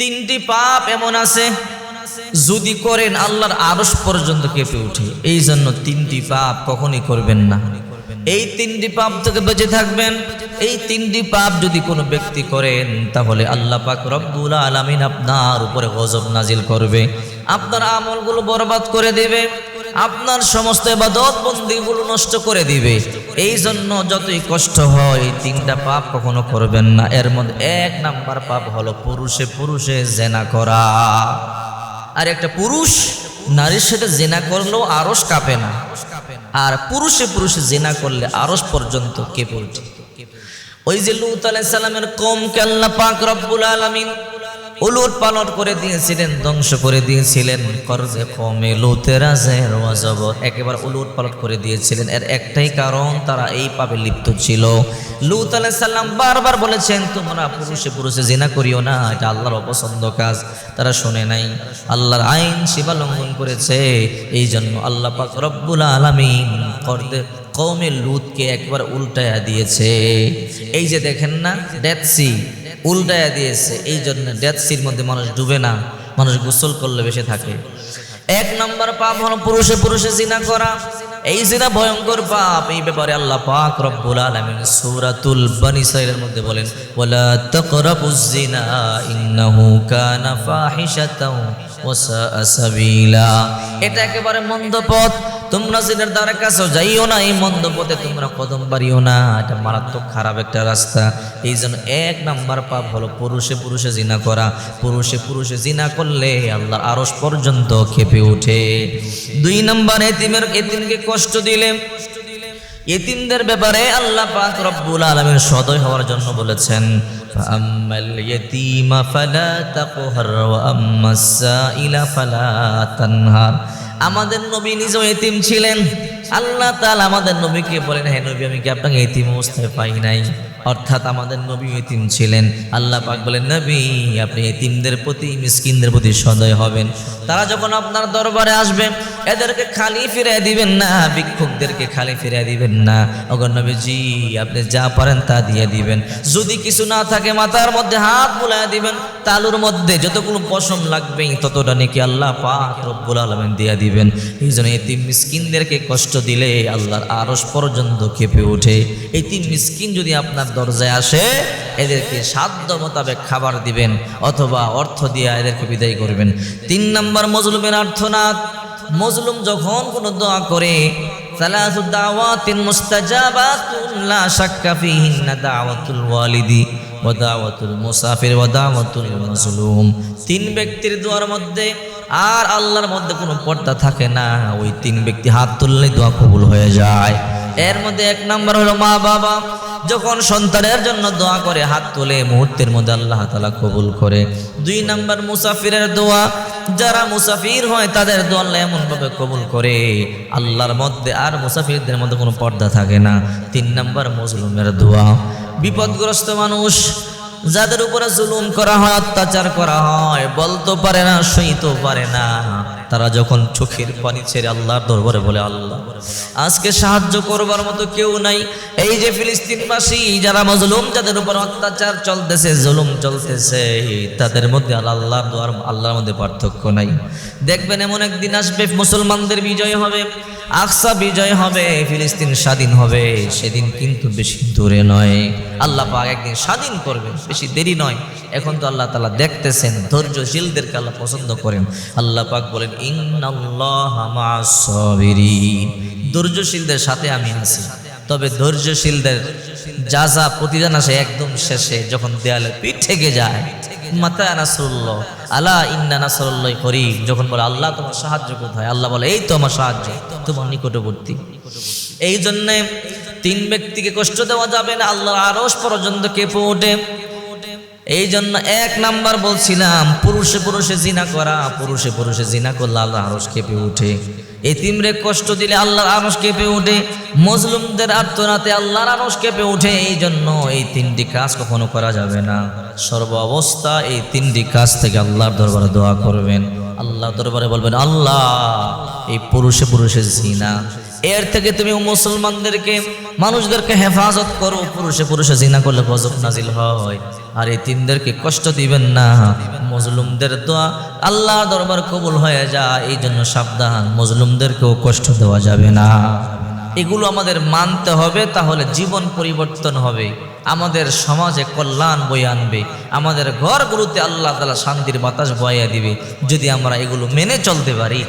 তিনটি পাপ এমন আছে, যদি করেন আল্লাহর আরস পর্যন্ত কেঁপে উঠে এই জন্য তিনটি পাপ কখনই করবেন না। এই তিনটি পাপ থেকে বেঁচে থাকবেন। এই তিনটি পাপ যদি কোনো ব্যক্তি করেন, তাহলে আল্লাহ পাক রব্বুল আলামিন আপনার উপরে গজব নাজিল করবে। আপনার আমলগুলো বরবাদ করে দেবে। আপনার সমস্ত এবাদত বন্দিগুলো নষ্ট করে দিবে। এই জন্য যতই কষ্ট হয়, তিনটা পাপ কখনো করবেন না। এর মধ্যে এক নাম্বার পাপ হলো পুরুষে পুরুষে জেনা করা। আর একটা পুরুষ, নারীর সাথে জেনা করলেও আরস কাঁপে না। আর পুরুষে পুরুষে জেনা করলে আরস পর্যন্ত কেঁপে ওঠে। ওই যে লুত আলাইসাল্লামের কম আল্লাহ পাক রব্বুল আলামিন উলট পালট করে দিয়েছিলেন, ধ্বংস করে দিয়েছিলেন। করজে কমে লুতেরা জের ওয়াজবর একেবারে উলুট পালট করে দিয়েছিলেন। এর একটাই কারণ, তারা এই পাবে লিপ্ত ছিল। লুত আলাইসাল্লাম বারবার বলেছেন, তোমরা পুরুষে পুরুষে জিনা করিও না, এটা আল্লাহর অপছন্দ কাজ। তারা শোনে নাই। আল্লাহর আইন সীমা লঙ্ঘন করেছে। এই জন্য আল্লাহ পাক রব্বুল আলামিন করতে কৌমে লুতকে একবার উল্টায়া দিয়েছে। এই যে দেখেন না ডেথ সি উল্টায়া দিয়েছে। এই জন্য ডেথ সির মধ্যে মানুষ ডুবে না, মানুষ গোসল করলে বেশি থাকে। এক নম্বর পাপ হলো পুরুষে পুরুষে জিনা করা। এই জিনা ভয়ঙ্কর পাপ। এই ব্যাপারে আল্লাহ পাক রব্বুল আলামিন সূরাতুল বনি ইসরাঈলের মধ্যে বলেন, ওয়ালা তাকরাবুজ জিনা, ইন্নাহু কানা ফাহিশাতাও ওয়া সাবিলা। এটা একেবারে মন্দ পথ। তোমরা জিনের দ্বারা কাছে যাইও না, এই মন্দ পথে তোমরা কদম বাড়িও না। এটা মারাত্মক খারাপ একটা রাস্তা। এই জন্য এক নাম্বার পাপ হলো পুরুষে পুরুষে জিনা করা। পুরুষে পুরুষে জিনা করলে আল্লাহ আরস পর্যন্ত খেপে ওঠে। দুই নাম্বার, এতিমের এতিমকে কষ্ট দিলে। এতিমদের ব্যাপারে আল্লাহ পাক রব্বুল আলামিন সদয় হওয়ার জন্য বলেছেন ফালা তাকহার ওয়া আম্মাস সাইলা ফালা তানহার। আমাদের নবী নিজেও এতিম ছিলেন। আল্লাহ তাল আমাদের নবীকে বলেন হ্যাঁ নবী, আমি কি আপনাকে এতিম অবস্থায় পাই নাই? অর্থাৎ আমাদের নবী এতিম ছিলেন। আল্লাহ পাক বলেন, নবী, আপনি এতিমদের প্রতি, মিসকিনদের প্রতি সদয় হবেন। তারা যখন আপনার দরবারে আসবে এদেরকে খালি ফিরে দিবেন না, ভিক্ষুকদেরকে খালি ফিরে দিবেন না। অগর নবীজি, আপনি যা পারেন তা দিয়ে দিবেন। যদি কিছু না থাকে মাথার মধ্যে হাত বুলাই দিবেন, তালুর মধ্যে যতগুলো পশম লাগবে ততটা নাকি আল্লাহ পাক রব্বুল আলমেন দিয়ে দিবেন। এই জন্য এই তিন মিসকিনদেরকে কষ্ট দিলে আল্লাহর আরস পর্যন্ত কেঁপে ওঠে। এই তিন মিসকিন যদি আপনার দরজায় আসে, এদেরকে সাধ্য মোতাবেক খাবার দিবেন, অথবা অর্থ দিয়ে এদেরকে বিদায় করবেন। তিন নম্বর মজলুমের আর্থনাথ মজলুম যখন কোনো দোয়া করে, সালাসু দাওয়াতিন মুস্তাজাবাতুন লা শাক্কা ফিহিন্না দাওয়াতুল ওয়ালিদি ওয়া দাওয়াতুল মুসাফির ওয়া দাওয়াতুল তিন ব্যক্তির দোয়ার মধ্যে আর আল্লাহর মধ্যে কোনো পর্দা থাকে না। ওই তিন ব্যক্তি হাত তুললে দোয়া কবুল হয়ে যায়। এর মধ্যে এক নম্বর হলো মা বাবা। যখন সন্তানের জন্য দোয়া করে, হাত তোলে, মুহূর্তের মধ্যে আল্লাহ তালা কবুল করে। দুই নাম্বার মুসাফিরের দোয়া যারা মুসাফির হয়, তাদের দোয়া আল্লাহ এমনভাবে কবুল করে। আল্লাহর মধ্যে আর মুসাফিরদের মধ্যে কোনো পর্দা থাকে না। তিন নম্বর, মজলুমের দোয়া। বিপদগ্রস্ত মানুষ, যাদের উপরে জুলুম করা হয়, অত্যাচার করা হয়, বলতে পারে না সইতেও পারে না। তারা যখন চোখের পানি ছেড়ে আল্লাহর দরবারে বলে, আল্লাহ, আজকে সাহায্য করবার মতো কেউ নাই। এই যে ফিলিস্তিনবাসী, যারা মজলুম, যাদের উপর অত্যাচার চলতেছে, জুলুম চলতেছে, তাদের মধ্যে আল্লাহর দোয়ার, আল্লাহর মধ্যে পার্থক্য নাই। দেখবেন এমন একদিন আসবে, মুসলমানদের বিজয় হবে, আকসা বিজয় হবে, ফিলিস্তিন স্বাধীন হবে। সেদিন কিন্তু বেশি দূরে নয়। আল্লাহ পাক একদিন স্বাধীন করবেন বেশি দেরি নয়। এখন তো আল্লাহ তালা দেখতেছেন, ধৈর্যশীলদেরকে আল্লাহ পছন্দ করেন। আল্লাহ পাক বলেন ধৈর্যশীলদের সাথে আমি আছি। তবে ধৈর্যশীলদের যা যা প্রতিদান আসে একদম শেষে যখন দেয়ালে পিঠ থেকে যায় যখন বলে, আল্লাহ তোমার সাহায্য আল্লাহ বলে, এই তো আমার সাহায্য এই জন্যে তিন ব্যক্তিকে কষ্ট দেওয়া যাবে না পর্যন্ত কেঁপে ওঠে। এই জন্য এক নাম্বার বলছিলাম, পুরুষে পুরুষে জিনা করা, পুরুষে পুরুষে জিনা করলে আল্লাহ আরস কেঁপে ওঠে এতিমরে কষ্ট দিলে আল্লাহর আরস কেঁপে ওঠে মজলুমদের আত্মনাতে আল্লাহর আরস কেঁপে ওঠে এই জন্য এই তিনটি কাজ কখনো করা যাবে না। সর্ব অবস্থা এই তিনটি কাজ থেকে আল্লাহর দরবারে দোয়া করবেন। আল্লাহ দরবারে বলবেন, আল্লাহ, এই পুরুষে পুরুষে জিনা। এর থেকে তুমি মুসলমানদেরকে, মানুষদেরকে হেফাজত করো, পুরুষে পুরুষে জিনা করলে গজব নাজিল হয়। আর এই তিনদেরকে কষ্ট দিবেন না, মজলুমদের দোয়া আল্লাহ দরবার কবুল হয়ে যায়, এই জন্য সাবধান, মজলুমদেরকেও কষ্ট দেওয়া যাবে না। এগুলো আমাদের মানতে হবে, তাহলে জীবন পরিবর্তন হবে, আমাদের সমাজে কল্যাণ বয়ে আনবে, আমাদের ঘরগুলোতে আল্লাহ তালা শান্তির বাতাস বয়ে দিবে, যদি আমরা এগুলো মেনে চলতে পারি।